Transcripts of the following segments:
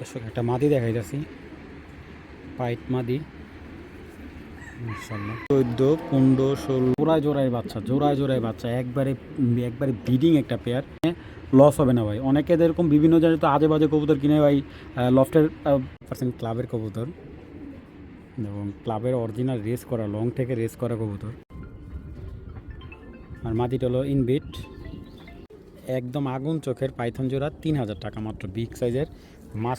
দর্শক, একটা মাদি দেখাইতেছি। পাইট মাদি। চোদ্দ, পনেরো, ষোলো। জোড়ায় জোড়ায় বাচ্চা, জোড়ায় জোড়ায় বাচ্চা। একবারে একবারে ব্রিডিং একটা পেয়ার লস হবে না ভাই। অনেকে এরকম বিভিন্ন জায়গায় তো আজে বাজে কবুতর কিনে ভাই লফটের পার্সেন্ট ক্লাবের কবুতর। এবং ক্লাবের অরিজিনাল রেস করা লং থেকে রেস করা কবুতর। আর মাটিটা হলো ইনবিট একদম আগুন চোখের পাইথন জোড়া, তিন হাজার টাকা মাত্র বিগ সাইজের মাছ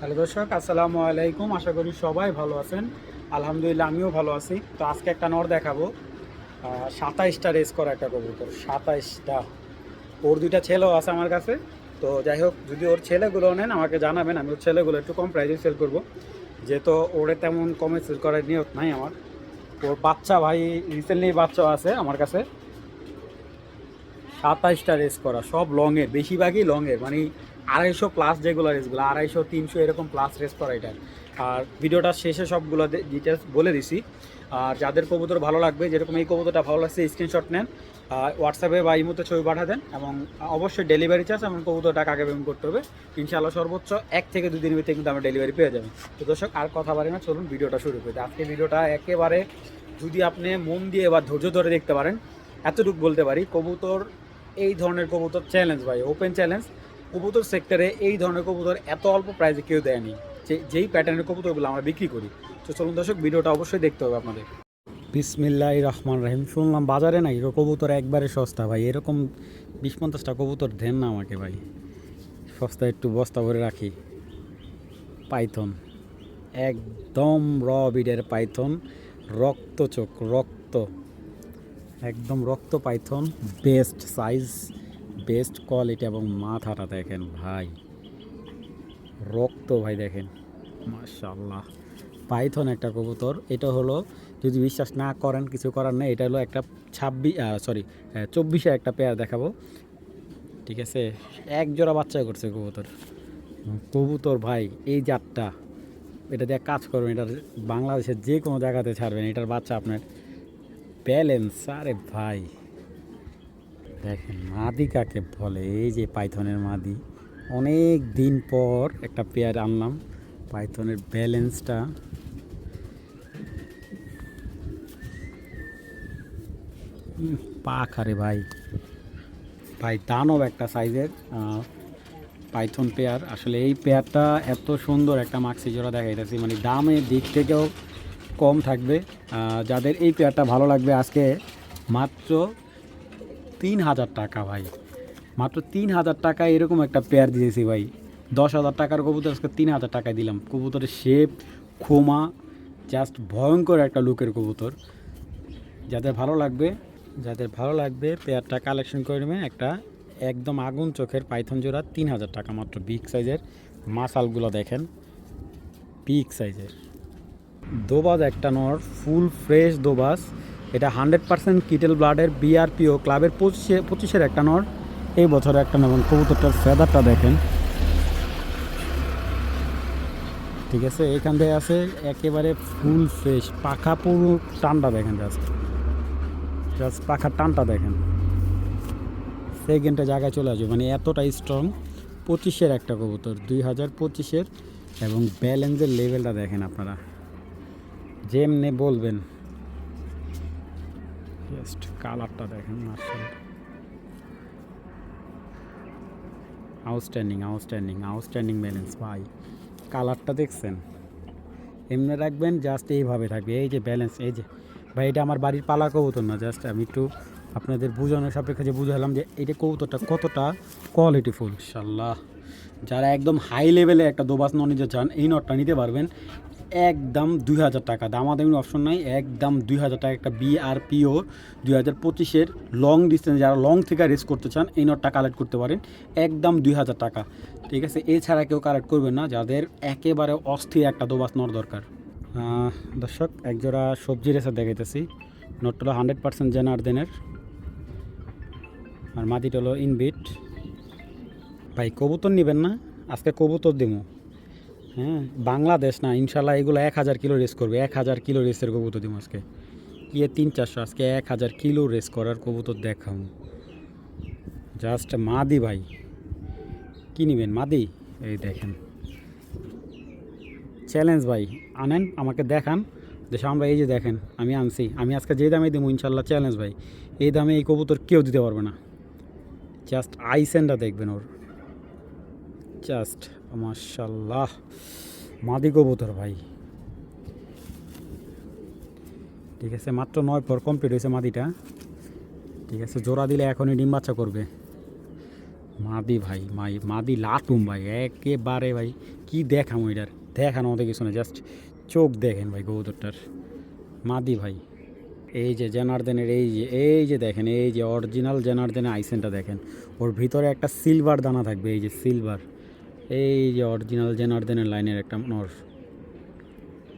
হ্যালো দর্শক, আসসালামু আলাইকুম। আশা করি সবাই ভালো আছেন। আলহামদুলিল্লাহ, আমিও ভালো আছি। তো আজকে একটা নর দেখাবো। সাতাইশটা রেস করা একটা কবুতর। সাতাইশটা। ওর দুইটা ছেলেও আছে আমার কাছে। তো যাই হোক, যদি ওর ছেলেগুলো নেন, আমাকে জানাবেন। আমি ওর ছেলেগুলো একটু কম প্রাইসে সেল করব। যেহেতু ওরে তেমন কমে সেল করার নিয়ত নাই আমার। ওর বাচ্চা ভাই রিসেন্টলি বাচ্চা আছে আমার কাছে। সাতাইশটা রেস করা। সব লংয়ের বেশিরভাগই লংয়ের মানে আড়াইশো প্লাস যেগুলো রেসগুলো আড়াইশো, তিনশো এরকম প্লাস রেস করা এটা। আর ভিডিওটা শেষে সবগুলো ডিটেলস বলে দিছি। আর যাদের কবুতর ভালো লাগবে, যেরকম এই কবুতরটা ভালো লাগছে স্ক্রিনশট নেন হোয়াটসঅ্যাপে বা ইমোতে ছবি পাঠা দেন এবং অবশ্যই ডেলিভারি চার্জ এবং কবুতরটা কাকে পেমেন্ট করতে হবে। ইনশাআল্লাহ সর্বোচ্চ এক থেকে দুই দিনের ভিতরে কিন্তু আমরা ডেলিভারি পেয়ে যাবেন। তো দর্শক, আর কথা বাড়ি না, চলুন ভিডিওটা শুরু করি। আজকে ভিডিওটা একেবারে যদি আপনি মন দিয়ে বা ধৈর্য ধরে দেখতে পারেন, এতটুকু বলতে পারি, কবুতর, এই ধরনের কবুতর চ্যালেঞ্জ ভাই ওপেন চ্যালেঞ্জ কবুতর সেক্টরে এই ধরনের কবুতর এত অল্প প্রাইসে কেউ দেয়নি। যে, যেই প্যাটার্নের কবুতরগুলো আমরা বিক্রি করি। তো চলুন দর্শক, ভিডিওটা অবশ্যই দেখতে হবে আপনাদের। বিসমিল্লাহ রহমান রাহিম। শুনলাম বাজারে নাকি কবুতর একবারে সস্তা ভাই? এরকম বিশ পঞ্চাশটা কবুতর দেন না আমাকে ভাই। সস্তা একটু বস্তা ভরে রাখি। পাইথন। একদম র বিডের পাইথন। রক্ত চোখ রক্ত। একদম রক্ত python best size best quality এবং মাথাটা দেখেন ভাই। রক্ত ভাই দেখেন। মাশাল্লাহ পাইথন একটা কবুতর, এটা হলো যদি বিশ্বাস না করেন, কিছু করার নেই, এটা হলো একটা ছাব্বিশ সরি চব্বিশে একটা পেয়ার দেখাবো। ঠিক আছে? এক জোড়া বাচ্চা করছে কবুতর। কবুতর ভাই, এই জাতটা, এটা দিয়ে কাজ করবেন এটা বাংলাদেশের যে কোনো জায়গাতে ছাড়বেন, এটার বাচ্চা আপনার ব্যালেন্স, আরে ভাই। দেখেন মাদি কাকে বলে? এই যে পাইথনের মাদি। অনেক দিন পর একটা পেয়ার আনলাম। পাইথনের ব্যালেন্সটা। পাক আরে ভাই। ভাই, দানব একটা সাইজের পাইথন পেয়ার আসলে এই পেয়ারটা এত সুন্দর একটা মাক্সি জোড়া দেখাইতেছি। মানে দামের দিক থেকেও কম থাকবে। যাদের এই পেয়ারটা ভালো লাগবে আজকে, মাত্র তিন হাজার টাকা ভাই। মাত্র তিন হাজার টাকা এরকম একটা পেয়ার দিয়েছি ভাই। দশ হাজার টাকার কবুতর আজকে তিন হাজার টাকায় দিলাম। কবুতরের শেপ খোমা জাস্ট ভয়ঙ্কর একটা লুকের কবুতর। যাদের ভালো লাগবে, যাদের ভালো লাগবে পেয়ারটা কালেকশন করে নেবেন। একটা একদম আগুন চোখের পাইথন জোড়া তিন হাজার টাকা মাত্র। বিগ সাইজের মাসালগুলো দেখেন। বিগ সাইজের দোবাজ একটা নর ফুল ফ্রেশ দোবাজ। এটা হান্ড্রেড পার্সেন্ট কিটেল ব্লাডের বিআরপিও ক্লাবের পঁচিশে, পঁচিশের একটা নর। এই বছরে একটা নেবেন কবুতরটার ফেদারটা দেখেন। ঠিক আছে, এখান থেকে আছে একেবারে ফুল ফ্রেশ পাখা পুরো টানটা দেখেন জাস্ট জাস্ট পাখার টানটা দেখেন। সেকেন্ডটা জায়গায় চলে আসবে মানে এতটা স্ট্রং পঁচিশের একটা কবুতর, দুই হাজার পঁচিশের এবং ব্যালেন্সের লেভেলটা দেখেন আপনারা। যেমনি বলবেন। কালারটা দেখেন marshal. Outstanding outstanding outstanding balance ভাই। কালারটা দেখছেন? এমনি রাখবেন জাস্ট এইভাবে থাকবে। এই যে ব্যালেন্স এই যে। ভাই, এটা আমার বাড়ির পালা কবুতর না জাস্ট আমি একটু আপনাদের বোঝানোর সাপেক্ষে যে বুঝালাম যে এটা কবুতরটা কতটা কোয়ালিটিফুল ইনশাল্লাহ। যারা একদম হাই লেভেলে একটা দোবাস ন নিতে চান, এই নটটা নিতে পারবেন। একদম দুই হাজার টাকা। দামাদামি অপশন নাই, একদম দুই হাজার টাকা একটা বিআরপিও দুই হাজার পঁচিশের লং ডিস্টেন্স যারা লং থেকে রেস করতে চান, এই নটটা কালেক্ট করতে পারেন। একদম দুই হাজার টাকা। ঠিক আছে, এছাড়া কেউ কালেক্ট করবেন না, যাদের একেবারে অস্থির একটা দোবাস নর দরকার। দর্শক একজোড়া সবজি রেসে দেখাইতেছি। নটটা হলো হান্ড্রেড পার্সেন্ট জেনার্দেনের আর মাটিটা হলো ইনবিট ভাই, কবুতর নেবেন না, আজকে কবুতর দেবো হ্যাঁ বাংলাদেশ না, ইনশাল্লাহ এগুলো এক হাজার কিলো রেস করবে। এক হাজার কিলো রেসের কবুতর দিব আজকে। ইয়ে তিন চারশো, আজকে এক হাজার কিলো রেস করার কবুতর দেখাম জাস্ট মাদি ভাই। কী নেবেন, মাদি? এই দেখেন। চ্যালেঞ্জ ভাই, আনেন, আমাকে দেখান। দেশে আমরা এই যে দেখেন, আমি আনছি। আমি আজকে যে দামে দেবো, ইনশাল্লাহ চ্যালেঞ্জ ভাই। এই দামে এই কবুতর কেউ দিতে পারবে না। জাস্ট আইসেনটা দেখবেন ওর। জাস্ট মার্শাল্লাহ মাদি কবুতর ভাই। ঠিক আছে, মাত্র নয় পর কমপ্লিট হয়েছে মাদিটা। ঠিক আছে, জোড়া দিলে এখনই ডিম বাচ্চা করবে। মাদি ভাই, মাই, মাদি লাটুম ভাই, একেবারে ভাই, কি দেখাম এটার? দেখানো মতো কিছু না জাস্ট চোখ দেখেন ভাই কবুতরটার। মাদি ভাই, এই যে জেনার্দেনের, এই যে এই যে দেখেন, এই যে অরিজিনাল জেনার্দেনের আইসেনটা দেখেন। ওর ভিতরে একটা সিলভার দানা থাকবে, এই যে সিলভার এই যে অরিজিনাল জেনার্দেনের লাইনের একটা নর।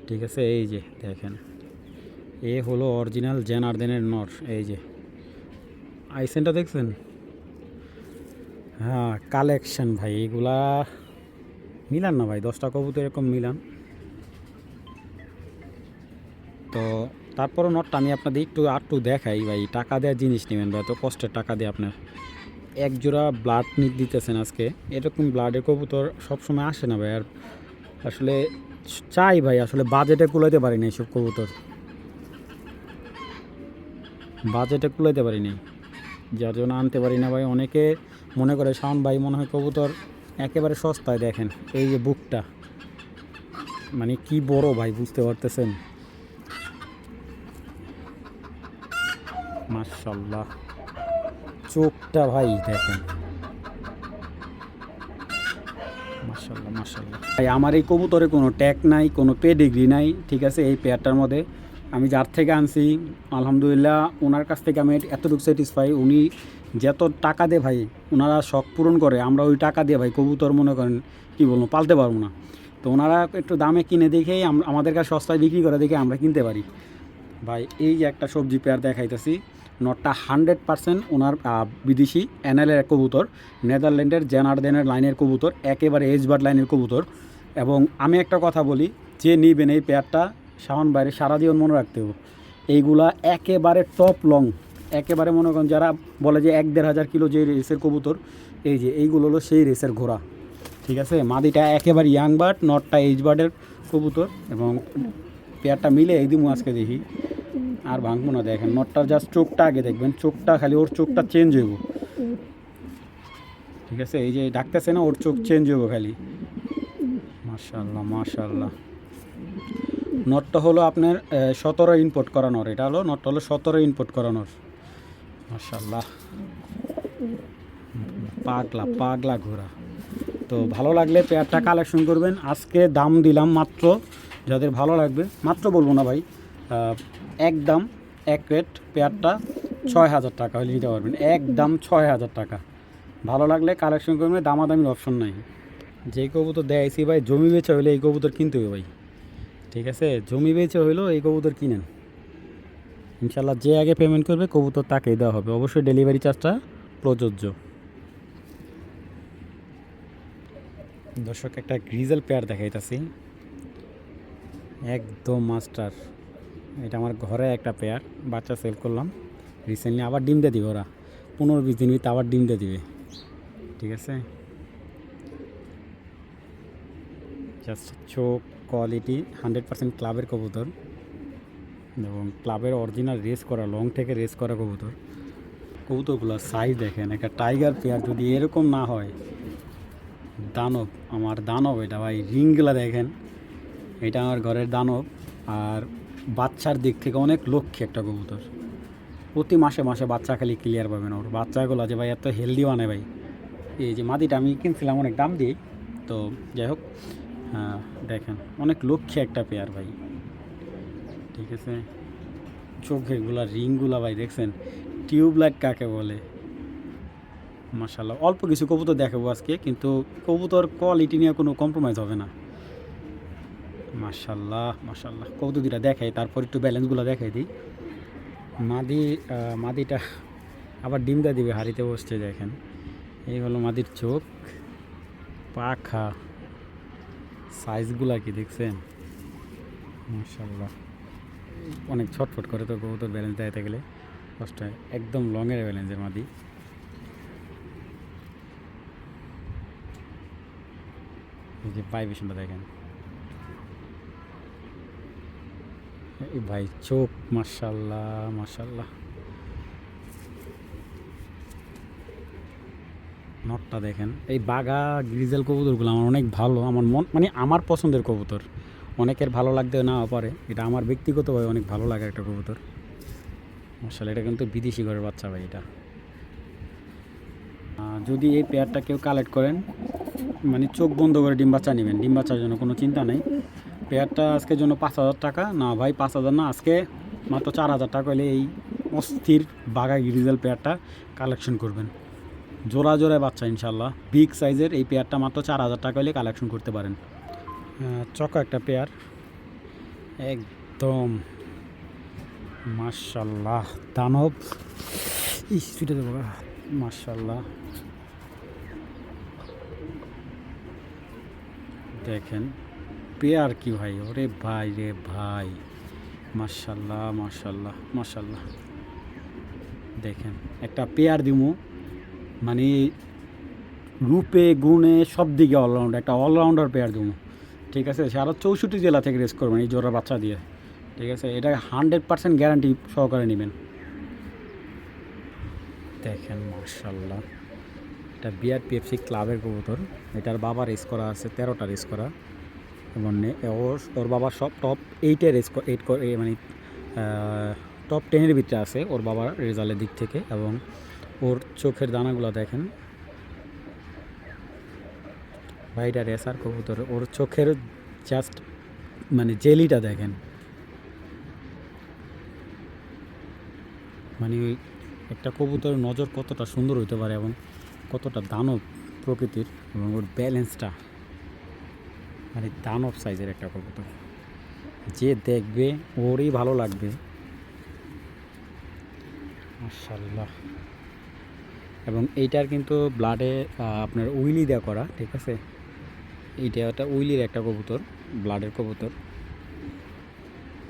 ঠিক আছে? এই যে দেখেন। এ হলো অরিজিনাল জেনার্দেনের নর, এই যে। আইসেনটা দেখছেন? হ্যাঁ কালেকশন ভাই, এগুলা মিলান না ভাই, দশটা কবুতর এরকম মিলান। তো তারপরও নটটা আমি আপনাদের একটু আটটু দেখাই ভাই, টাকা দেওয়ার জিনিস নেবেন ভাই, এত কষ্টের টাকা দিয়ে আপনার। এক জোড়া ব্লাড নিট দিতেছেন আজকে। এরকম ব্লাডের কবুতর সবসময় আসে না ভাই। আর আসলে চাই ভাই, আসলে বাজেটে কুলাইতে পারি না এইসব কবুতর। বাজেটে কুলাইতে পারি না যার জন্য আনতে পারি না ভাই। অনেকে মনে করে, শাওন ভাই মনে হয় কবুতর একেবারে সস্তায় দেখেন। এই যে বুকটা। মানে কি বড় ভাই, বুঝতে পারতেছেন? মার্শাল্লাহ চোখটা ভাই দেখেন। ভাই আমার এই কবুতরে কোনো ট্যাগ নাই কোনো পেডিগ্রি নাই ঠিক আছে? এই পেয়ারটার মধ্যে আমি যার থেকে আনছি আলহামদুলিল্লাহ ওনার কাছ থেকে আমি এতটুকু স্যাটিসফাই উনি যত টাকা দেয় ভাই ওনারা শখ পূরণ করে আমরা ওই টাকা দিয়ে ভাই কবুতর মনে করেন কী বলব পালতে পারব না। তো ওনারা একটু দামে কিনে দেখেই আমাদের কাছে সস্তায় বিক্রি করে দেখে আমরা কিনতে পারি। ভাই এই যে একটা সবজি পেয়ার দেখাইতেছি নটটা হান্ড্রেড পার্সেন্ট ওনার বিদেশি এনএলের কবুতর, নেদারল্যান্ডের জেনার্ডেনের লাইনের কবুতর, একেবারে এজবার্ড লাইনের কবুতর। এবং আমি একটা কথা বলি, যে নিবেন এই পেয়ারটা, শাওন বাইরে সারা জীবন মনে রাখতে হবে। এইগুলা একেবারে টপ লং একেবারে মনে করেন যারা বলে যে এক দেড় হাজার কিলো যে রেসের কবুতর, এই যে এইগুলো হলো সেই রেসের ঘোড়া। ঠিক আছে? মাদিটা একেবারে ইয়াং বার্ড নটটা এইচ বার্ডের কবুতর। এবং পেয়ারটা মিলে এই দিমু আজকে দেখি। আর ভাঙবো না দেখেন, নটটার জাস্ট চোখটা আগে দেখবেন, চোখটা খালি ওর চোখটা চেঞ্জ হইব। ঠিক আছে? এই যে ডাকতেছে না, ওর চোখ চেঞ্জ হইব খালি। মার্শাল্লাহ মার্শাল্লাহ নটটা হলো আপনার সতেরো ইনপোর্ট করানোর। এটা হলো, নটটা হলো সতেরো ইনপোর্ট করানোর। মার্শাল্লাহ পাগলা পাগলা ঘোরা তো ভালো লাগলে পেয়ারটা কালেকশন করবেন। আজকে দাম দিলাম মাত্র, যাদের ভালো লাগবে, মাত্র বলব না ভাই আহ, এক রেট পেয়ারটা ছয় হাজার টাকা হলে নিতে পারবেন। এক দাম ছয় হাজার টাকা। ভালো লাগলে কালেকশন করবেন দামাদামির অপশন নাই। যে কবুতর দেয়ছি ভাই জমি বেচে হলে এই কবুতর কিনতে হবে ভাই। ঠিক আছে? জমি বেচে হইলেও এই কবুতর কিনেন। ইনশাল্লাহ যে আগে পেমেন্ট করবে কবুতর তাকেই দেওয়া হবে। অবশ্যই ডেলিভারি চার্জটা প্রযোজ্য। দর্শক একটা গ্রিজেল পেয়ার দেখাইতেছি। একদম মাস্টার এটা আমার ঘরে একটা পেয়ার বাচ্চা সেল করলাম। রিসেন্টলি আবার ডিম দিয়ে দিবে ওরা। পনেরো বিশ দিন ভিতরে আবার ডিম দিয়ে দিবে। ঠিক আছে? জাস্ট চোখ কোয়ালিটি হান্ড্রেড পার্সেন্ট ক্লাবের কবুতর। এবং ক্লাবের অরিজিনাল রেস করা লং থেকে রেস করা কবুতর। কবুতরগুলোর সাইজ দেখেন, একটা টাইগার পেয়ার যদি এরকম না হয়। দানব, আমার দানব এটা ভাই রিংগুলা দেখেন। এটা আমার ঘরের দানব। আর বাচ্চার দিক থেকে অনেক লক্ষ্যে একটা কবুতর। প্রতি মাসে মাসে বাচ্চা খালি ক্লিয়ার পাবেন ওর। বাচ্চাগুলো যে ভাই এত হেলদি বানায় ভাই। এই যে মাদিটা আমি কিনছিলাম অনেক দাম দিয়েই তো যাই হোক হ্যাঁ, দেখেন অনেক লক্ষ্যে একটা পেয়ার ভাই। ঠিক আছে? চোখেগুলা রিংগুলা ভাই দেখছেন? টিউবলাইট কাকে বলে? মাশাল্লাহ অল্প কিছু কবুতর দেখাবো আজকে কিন্তু কবুতর কোয়ালিটি নিয়ে কোনো কম্প্রোমাইজ হবে না। মাশাল্লাহ মাশাল্লাহ কবুতর দুটা দেখাই, তারপর একটু ব্যালেন্সগুলো দেখাই দিই। মাদি মাদিটা আবার ডিমটা দিবে, হাড়িতে বসছে, দেখেন। এই হলো মাদির চোখ। পাখা। সাইজগুলা কি, দেখছেন? মাশাল্লাহ অনেক ছটফট করে তো কবুতর ব্যালেন্স দেখাতে গেলে। কষ্ট হয় একদম লংয়ের ব্যালেন্সের মাদি। এই যে ভাইব্রেশনটা দেখেন এই ভাই চোখ, মাশাল্লাহ মাশাল্লাহ। নটটা দেখেন। এই বাগা গ্রিজেল কবুতরগুলো আমার অনেক ভালো, আমার মন মানে আমার পছন্দের কবুতর। অনেকের ভালো লাগতে না পারে, এটা আমার ব্যক্তিগতভাবে অনেক ভালো লাগে একটা কবুতর। মার্শাল এটা কিন্তু বিদেশি ঘরের বাচ্চা ভাই এটা। যদি এই পেয়ারটা কেউ কালেক্ট করেন মানে চোখ বন্ধ করে ডিম বাচ্চা নেবেন, ডিম বাচ্চার জন্য কোনো চিন্তা নেই। পেয়ারটা আজকের জন্য পাঁচ হাজার টাকা। না ভাই, পাঁচ হাজার না, আজকে মাত্র চার হাজার টাকা হলে এই অস্থির বাঘা গিরিজাল পেয়ারটা কালেকশন করবেন। জোড়া জোড়ায় বাচ্চা ইনশাল্লাহ বিগ সাইজের এই পেয়ারটা মাত্র চার হাজার টাকা হলে কালেকশন করতে পারেন। চকা একটা পেয়ার। একদম। মার্শাল্লাহ দানব। ইস দেবো মার্শাল্লাহ দেখেন। পেয়ার কি ভাই? ওরে ভাই রে ভাই। মার্শাল্লাহ মার্শাল্লাহ মার্শাল্লাহ দেখেন, একটা পেয়ার দিমু। মানে রূপে, গুণে সব দিকে অলরাউন্ডার একটা অলরাউন্ডার পেয়ার দিমু। ঠিক আছে? সারা চৌষট্টি জেলা থেকে রেস করবেন এই জোড়া বাচ্চা দিয়ে। ঠিক আছে? এটা হান্ড্রেড পার্সেন্ট গ্যারান্টি সহকারে নেবেন। দেখেন মার্শাল্লাহ এটা বিআরপিএফসি ক্লাবের কবুতর। এটার বাবা রেস করা আছে, তেরোটা রেস করা। এবং ওর ওর বাবা সব টপ এইটে রেস এইট মানে টপ টেনের ভিতরে আছে ওর বাবার রেজাল্টের দিক থেকে এবং ওর চোখের দানাগুলো দেখেন। ভাইটা রেসার কবুতর, ওর চোখের জাস্ট মানে জেলিটা দেখেন। মানে ওই একটা কবুতরের নজর কতটা সুন্দর হইতে পারে এবং কতটা দানব প্রকৃতির এবং ওর ব্যালেন্সটা মানে দানব সাইজের একটা কবুতর। যে দেখবে, ওরই ভালো লাগবে। মাশাল্লাহ এবং এইটার কিন্তু ব্লাডে আপনার উইলি দেওয়া করা, ঠিক আছে? এইটা একটা উইলির একটা কবুতর ব্লাডের কবুতর।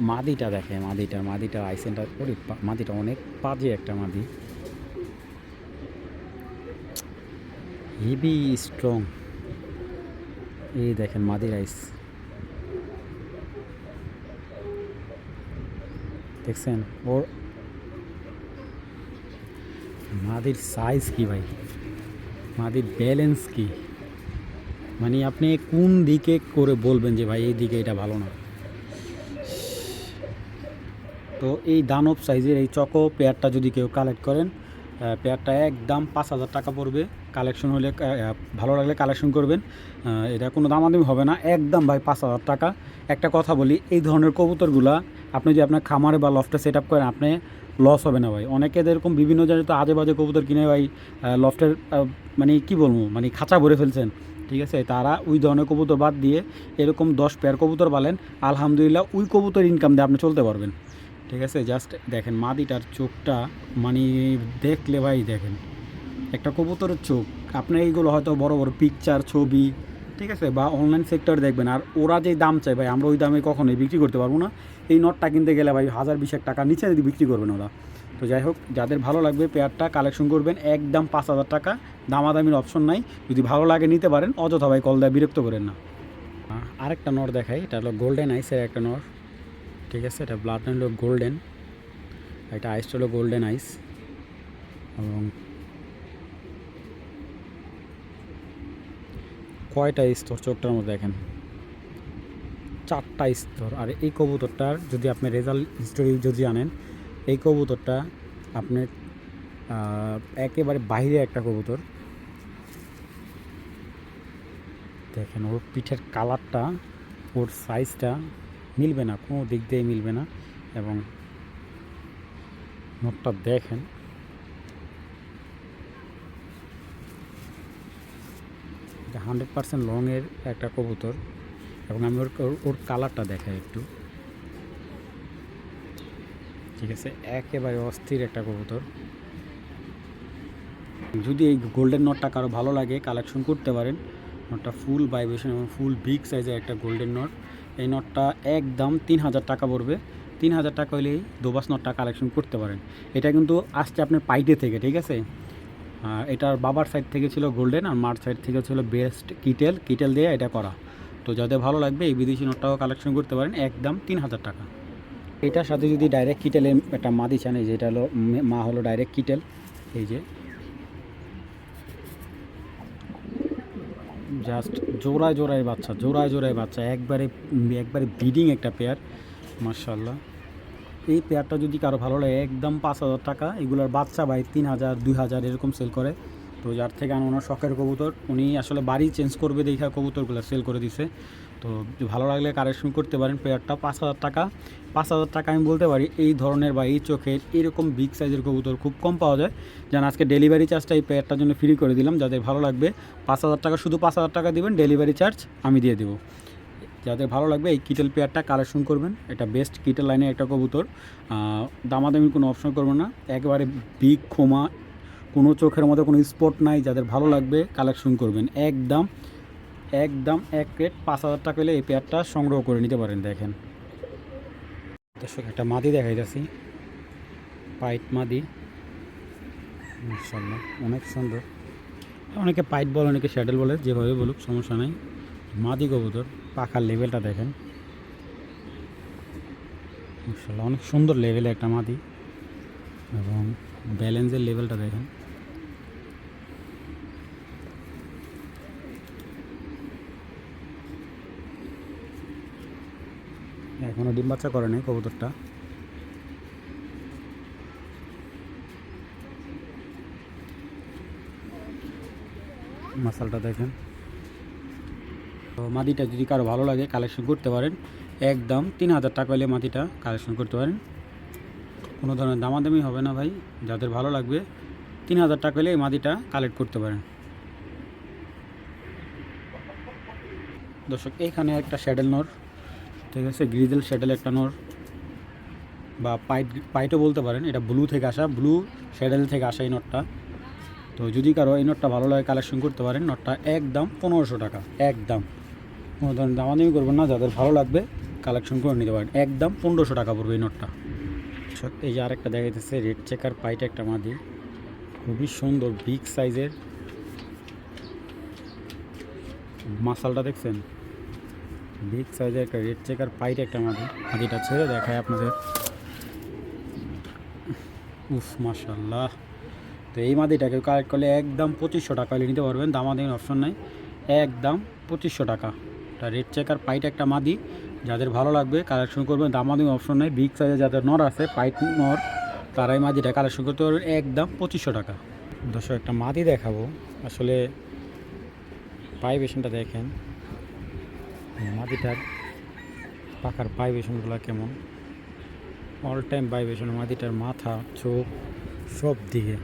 মাদিটা দেখে, মাদিটা মাদিটা আইসেনটা বা- মাদিটা অনেক বাজে একটা মাদি। হেভি স্ট্রং এই দেখেন মাদি রাইস। দেখছেন? ওর মাদির সাইজ কি ভাই? মাদির ব্যালেন্স কি? মানে আপনি কোন দিকে করে বলবেন যে ভাই এই দিকে এটা ভালো না? তো এই দানব সাইজের এই চকো পেয়ারটা যদি কেউ কালেক্ট করেন পেয়ারটা একদম পাঁচ হাজার টাকা পড়বে। কালেকশন হলে ভালো লাগলে কালেকশন করবেন। এটা কোনো দামাদামি হবে না। একদম ভাই পাঁচ হাজার টাকা। একটা কথা বলি, এই ধরনের কবুতরগুলা আপনি যদি আপনার খামারে বা লফটে সেট আপ করেন, আপনি লস হবে না ভাই। অনেকে এরকম বিভিন্ন জায়গায় তো আজে বাজে কবুতর কিনে ভাই লফটের মানে কি বলব মানে খাঁচা ভরে ফেলছেন। ঠিক আছে? তারা ওই ধরনের কবুতর বাদ দিয়ে এরকম দশ পেয়ার কবুতর পালেন, আলহামদুলিল্লাহ ওই কবুতর ইনকাম দিয়ে আপনি চলতে পারবেন। ঠিক আছে? জাস্ট দেখেন মাদিটার চোখটা মানে দেখলে ভাই দেখেন। একটা কবুতরের চোখ। আপনার এইগুলো হয়তো বড় বড় পিকচার ছবি, ঠিক আছে? বা অনলাইন সেক্টর দেখবেন। আর ওরা যে দাম চায় ভাই, আমরা ওই দামে কখনোই বিক্রি করতে পারব না। এই নটটা কিনতে গেলে ভাই হাজার বিশেক টাকা নিচে যদি বিক্রি করবেন ওরা। তো যাই হোক, যাদের ভালো লাগবে পেয়ারটা কালেকশন করবেন, একদম পাঁচ হাজার টাকা। দামাদামির অপশন নাই। যদি ভালো লাগে নিতে পারেন, অযথা ভাই কল দেয় বিরক্ত করেন না। আরেকটা নর দেখাই, এটা হলো গোল্ডেন আইসের একটা নর ঠিক আছে? এটা ব্লাড হলো গোল্ডেন এটা আইসটা হলো গোল্ডেন আইস এবং কয়টা স্তর চোখটার মধ্যে দেখেন? চারটা স্তর। আর এই কবুতরটার যদি আপনি রেজাল্ট হিস্টোরি যদি আনেন এই কবুতরটা আপনার আহ, একেবারে বাইরে একটা কবুতর। দেখেন ওর পিঠের কালারটা ওর সাইজটা মিলবে না কোনো দিক দিয়ে মিলবে না। এবং নোটটা দেখেন। হান্ড্রেড পার্সেন্ট লংয়ের একটা কবুতর এবং আমি ওর ওর- কালারটা দেখাই একটু। ঠিক আছে, একেবারে অস্থির একটা কবুতর। যদি এই গোল্ডেন নটটা কারও ভালো লাগে, কালেকশন করতে পারেন। নটটা ফুল ভাইব্রেশন এবং ফুল বিগ সাইজের একটা গোল্ডেন নট। এই নটটা একদম তিন হাজার টাকা পড়বে। তিন হাজার টাকা হলেই দোবাস নটটা কালেকশন করতে পারেন। এটা কিন্তু আসছে আপনার পাইটে থেকে, ঠিক আছে? এটার বাবার সাইড থেকে ছিল গোল্ডেন আর মার সাইড থেকে ছিল বেস্ট কিটেল। কিটেল দিয়ে এটা করা। তো যাদের ভালো লাগবে, এই বিদেশি নোটটাও কালেকশন করতে পারেন, একদম তিন হাজার টাকা। এটার সাথে যদি ডাইরেক্ট কিটেলে একটা মাদি চান, এই যে এটা হলো মা হলো ডাইরেক্ট কিটেল। এই যে। জাস্ট জোড়ায় জোড়ায় বাচ্চা, জোড়ায় জোড়ায় বাচ্চা। একবারে একবারে ব্রিডিং একটা পেয়ার মার্শাল্লাহ এই পেয়ারটা যদি কারও ভালো লাগে, একদম পাঁচ হাজার টাকা, এগুলোর বাচ্চা ভাই তিন হাজার, দুই হাজার এরকম সেল করে। তো যার থেকে আনো ওনার শখের কবুতর, উনি আসলে বাড়ি চেঞ্জ করবে দেখা কবুতরগুলো সেল করে দিছে। তো ভালো লাগলে কারেকশন করতে পারেন পেয়ারটা পাঁচ হাজার টাকা। পাঁচ হাজার টাকা আমি বলতে পারি, এই ধরনের বা এই চোখের এরকম বিগ সাইজের কবুতর খুব কম পাওয়া যায়। যেন আজকে ডেলিভারি চার্জটা এই পেয়ারটার জন্য ফ্রি করে দিলাম যাদের ভালো লাগবে। পাঁচ হাজার টাকা, শুধু পাঁচ হাজার টাকা দেবেন ডেলিভারি চার্জ আমি দিয়ে দেবো। যাদের ভালো লাগবে এই কিটেল পেয়ারটা কালেকশন করবেন। এটা বেস্ট কিটেল লাইনের একটা কবুতর। দামাদামি কোনো অপশন করব না। একবারে বিগ খোমা কোনো চোখের মধ্যে কোনো স্পট নাই, যাদের ভালো লাগবে কালেকশন করবেন। একদম একদম এক রেট পাঁচ হাজার টাকা হলে এই পেয়ারটা সংগ্রহ করে নিতে পারেন, দেখেন। দর্শক, একটা মাদি দেখাই যাচ্ছি পাইট মাদি অনেক সুন্দর। অনেকে পাইট বলে, অনেকে শ্যাডেল বলে, যেভাবে বলুক, সমস্যা নাই। মাদি কবুতর। পাখার লেভেলটা দেখেন। মাশাআল্লাহ, অনেক সুন্দর লেভেলে একটা মাদি এবং ব্যালেন্সের লেভেলটা দেখেন। এখনও ডিম বাচ্চা করে নাই কবুতরটা। মাসালটা দেখেন। মাদিটা যদি কারও ভালো লাগে কালেকশন করতে পারেন। একদম তিন হাজার টাকা হলে মাদিটা কালেকশন করতে পারেন। কোনো ধরনের দামাদামি হবে না ভাই, যাদের ভালো লাগবে, তিন হাজার টাকা হলে এই মাদিটা কালেক্ট করতে পারেন। দর্শক, এইখানে একটা শ্যাডেল নর, ঠিক আছে গ্রিজেল শ্যাডেল একটা নর, বা পাইট পাইটও বলতে পারেন, এটা ব্লু থেকে আসা ব্লু শ্যাডেল থেকে আসা এই নটটা তো যদি কারও এই নটটা ভালো লাগে কালেকশন করতে পারেন নটটা একদম পনেরোশো টাকা, একদম। কোনো ধরনের দামাদামি করবেন না, যাদের ভালো লাগবে কালেকশন করে নিতে পারেন। একদম পনেরোশো টাকা পড়বে এই নটটা। এই যে আরেকটা দেখা যাচ্ছে রেড চেকার পাইট একটা মাদি। খুবই সুন্দর বিগ সাইজের মাসালটা দেখছেন? বিগ সাইজের একটা রেড চেকার পাইট একটা মাদি। মাদিটা ছেড়ে দেখায় আপনাদের। উফ মাসাল্লাহ তো এই মাদিটাকে কালেক্ট করলে একদম পঁচিশশো টাকা হলে নিতে পারবেন দামাদামি অপশন নাই। একদম পঁচিশশো টাকা। এটা রেড চেকার পাইট একটা মাদি। যাদের ভালো লাগবে কালেকশন করবেন দামাদামি অপশন নেই। বিগ সাইজে যাদের নর আছে পাইট নর, তারাই মাদিটা কালেকশন করতে পারবেন একদম পঁচিশশো টাকা। দর্শক, একটা মাদি দেখাবো। আসলে পাইবেশনটা দেখেন। মাদিটার পাখার পাইবেশনগুলো কেমন? অল টাইম ভাইব্রেশন মাদিটার মাথা, চোখ, সব দিকে।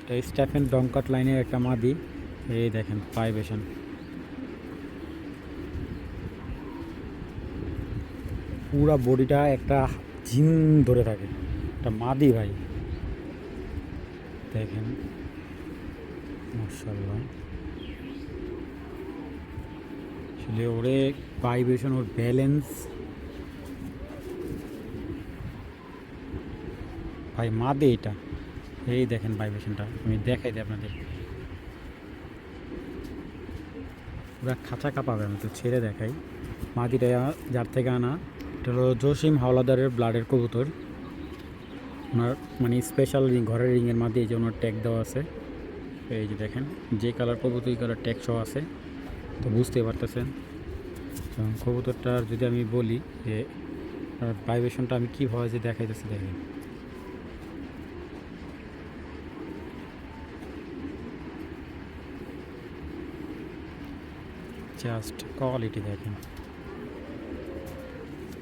এটা স্টেফেন ডঙ্কাট লাইনের একটা মাদি। এই দেখেন ভাইব্রেশন পুরা বডিটা একটা জিম ধরে থাকে। একটা মাদি ভাই। দেখেন। মার্শাল্লাহ ওরে ভাইব্রেশন, ওর ব্যালেন্স। ভাই, মাদে এটা। এই দেখেন ভাইব্রেশনটা। আমি দেখাই দিই আপনাদের। পুরা খাঁচা কাঁপাবে আমি তো ছেড়ে দেখাই। মাদিটা যার থেকে আনা। এটা হলো জসিম হাওলাদারের ব্লাডের কবুতর। ওনার মানে স্পেশাল রিং ঘরের রিংয়ের মাধ্যমে এই যে ওনার ট্যাগ দেওয়া আছে। এই যে দেখেন, যে কালার কবুতর, এই কালার ট্যাগ সহ আছে। তো বুঝতে পারতেছেন। কবুতরটার যদি আমি বলি যে ভাইব্রেশনটা আমি কীভাবে যে দেখাইতেছি, দেখেন। জাস্ট কোয়ালিটি দেখেন।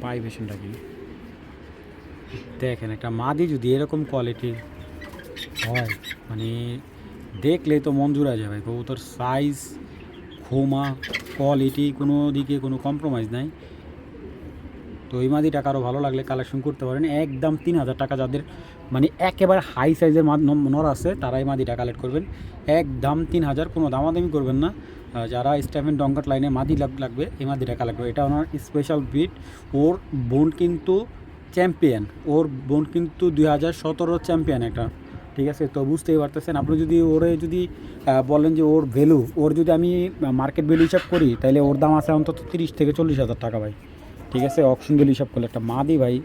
ভাইব্রেশনটা কি? দেখেন, একটা মাদি যদি এরকম কোয়ালিটি হয় মানে দেখলে তো মন জুড়া যাবে কবুতর সাইজ খোমা কোয়ালিটি কোনো দিকে কোনো কম্প্রোমাইজ নাই। তো এই মাদিটা আরও ভালো লাগলে কালেকশন করতে পারেন। একদম তিন হাজার টাকা যাদের মানে একেবারে হাই সাইজের নর আছে, তারাই মাদিটা কালেক্ট করবেন। একদম তিন হাজার, কোনো দামাদামি করবেন না। যারা স্টেফেন ডঙ্কাট লাইনে মাদি লাগ- লাগবে, এই মাদিটা কালেক্ট করবে এটা ওনার স্পেশাল ব্রিড ওর বোন কিন্তু চ্যাম্পিয়ন ওর বোন কিন্তু দুই হাজার সতেরো চ্যাম্পিয়ন একটা ঠিক আছে? তো বুঝতেই পারতেছেন। আপনি যদি ওরে যদি বলেন যে ওর ভ্যালু ওর যদি আমি মার্কেট ভ্যালু হিসাব করি, তাহলে ওর দাম আছে অন্তত তিরিশ থেকে চল্লিশ হাজার টাকা ভাই। ঠিক আছে অপশনগুলো হিসাব করলে একটা মাদি ভাই,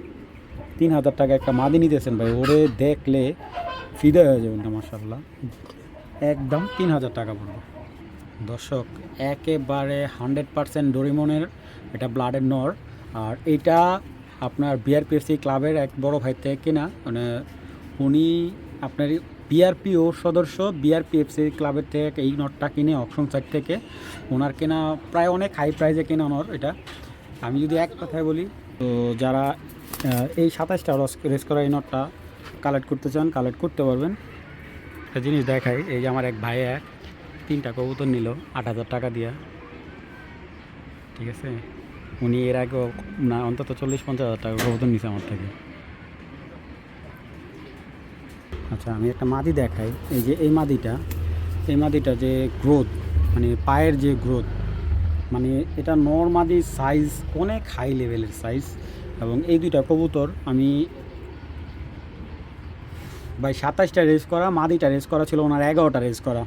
তিন হাজার টাকা একটা মাদি নিতেছেন ভাই, ওরে দেখলে ফিদা হয়ে যাবেন না মাসাল্লাহ একদম তিন হাজার টাকা পড়বে। দর্শক, একেবারে হান্ড্রেড পারসেন্ট ডোরিমনের এটা ব্লাডের নর, আর এটা আপনার বিআরপিএফসি ক্লাবের এক বড় ভাই থেকে কেনা মানে উনি আপনার বিআরপিও সদস্য, বিআরপিএফসি ক্লাবের থেকে এই নটটা কিনে অপশন সাইড থেকে, ওনার কেনা প্রায় অনেক হাই প্রাইজে কেনা নর এটা। আমি যদি এক কথায় বলি, তো যারা এই সাতাশটা রস রেস করা এই নটটা কালেক্ট করতে চান কালেক্ট করতে পারবেন। একটা জিনিস দেখাই, এই যে আমার এক ভাই এক, তিনটা কবুতর নিল, আট হাজার টাকা দিয়া। ঠিক আছে? উনি এর আগেও না, অন্তত চল্লিশ, পঞ্চাশ হাজার টাকা কবুতর নিছে আমার থেকে। আচ্ছা আমি একটা মাদি দেখাই, এই যে এই মাদিটা এই মাদিটা যে গ্রোথ মানে পায়ের যে গ্রোথ মানে এটা নর্মাদি সাইজ অনেক হাই লেভেলের সাইজ এবং এই দুইটা কবুতর আমি ভাই সাতাশটা রেস করা, মাদিটা রেস করা ছিল, ওনার এগারোটা রেস করা।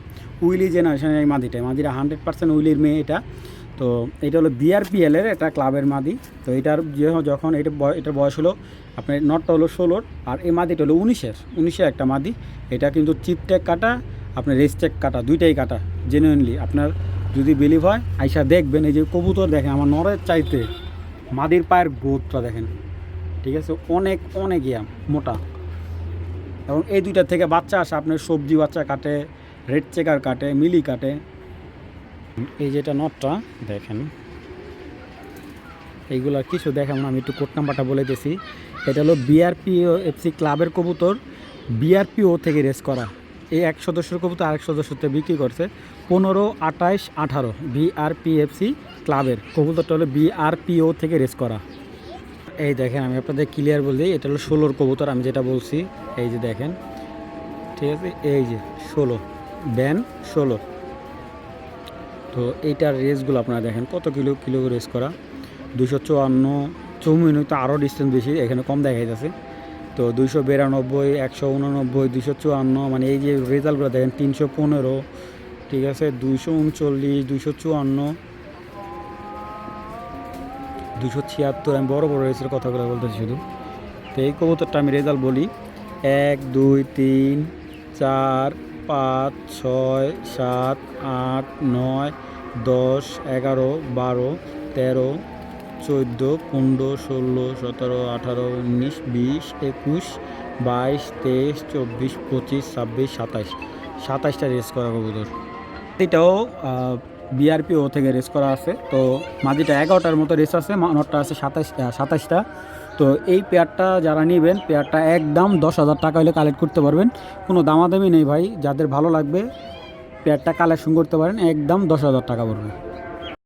উইলি জেনারেশনের এই মাদিটা মাদিটা হান্ড্রেড পার্সেন্ট উইলির মেয়ে এটা। তো এটা হলো বিআরপিএলের এটা ক্লাবের মাদি। তো এটার যে যখন এটা এটার বয়স হলো আপনার নটটা হলো ষোলোর, আর এই মাদিটা হলো উনিশের। উনিশের একটা মাদি। এটা কিন্তু চিপটেক কাটা, আপনার রেসটেক কাটা, দুইটাই কাটা জেনুইনলি আপনার যদি বিলিভ হয়, আইসা দেখবেন, এই যে কবুতর দেখেন, আমার নরের চাইতে মাদির পায়ের গ্রোথটা দেখেন। ঠিক আছে? অনেক অনেক ইয়া, মোটা। এবং এই দুইটা থেকে বাচ্চা আসে, আপনার সবজি বাচ্চা কাটে, রেড চেকার কাটে, মিলি কাটে। এই যেটা নটটা, দেখেন। এইগুলার কিছু দেখেন আমি একটু কোড নাম্বারটা বলে দিয়েছি। এটা হলো বিআরপিও এফসি ক্লাবের কবুতর বিআরপিও থেকে রেস করা। এই এক সদস্যের কবুতর আরেক সদস্যতে বিক্রি করছে। পনেরো আঠাইশ আঠারো বিআরপিএফসি ক্লাবের কবুতরটা হলো বিআরপিও থেকে রেস করা। এই দেখেন, আমি আপনাদের ক্লিয়ার বলে এটা হলো ষোলোর কবুতর, আমি যেটা বলছি, এই যে দেখেন। ঠিক আছে? এই যে, ষোলো। ব্যান ষোলো। তো এইটার রেসগুলো আপনারা দেখেন, কত কিলো কিলো রেস করা? দুশো চুয়ান্ন চৌমিন আরও ডিস্টেন্স বেশি, এখানে কম দেখা যাচ্ছে তো দুইশো বিরানব্বই, একশো উননব্বই দুশো চুয়ান্ন মানে এই যে রেজাল্টগুলো দেখেন, তিনশো পনেরো, ঠিক আছে, দুইশো উনচল্লিশ দুশো চুয়ান্ন দুশো ছিয়াত্তর, আমি বড় বড় রেসের কথাগুলো বলতেছি শুধু। তো এই কবুতরটা আমি রেজাল্ট বলি, এক, দুই, তিন, চার, পাঁচ, ছয়, সাত, আট, নয়, দশ, এগারো, বারো, তেরো চোদ্দ, পনেরো, ষোলো, সতেরো, আঠারো, উনিশ, বিশ, একুশ, বাইশ, তেইশ, চব্বিশ, পঁচিশ, ছাব্বিশ, সাতাইশ। সাতাইশটা রেস করা কবুতর। এটাও বিআরপিও থেকে রেস করা আছে। তো মাঝিটা এগারোটার মতো রেস আছে নটটা আছে সাতাইশ সাতাইশটা। তো এই পেয়ারটা যারা নেবেন পেয়ারটা একদম দশ হাজার টাকা হলে কালেক্ট করতে পারবেন। কোনো দামাদামি নেই ভাই, যাদের ভালো লাগবে পেয়ারটা কালেকশন করতে পারেন, একদম দশ হাজার টাকা পড়বে।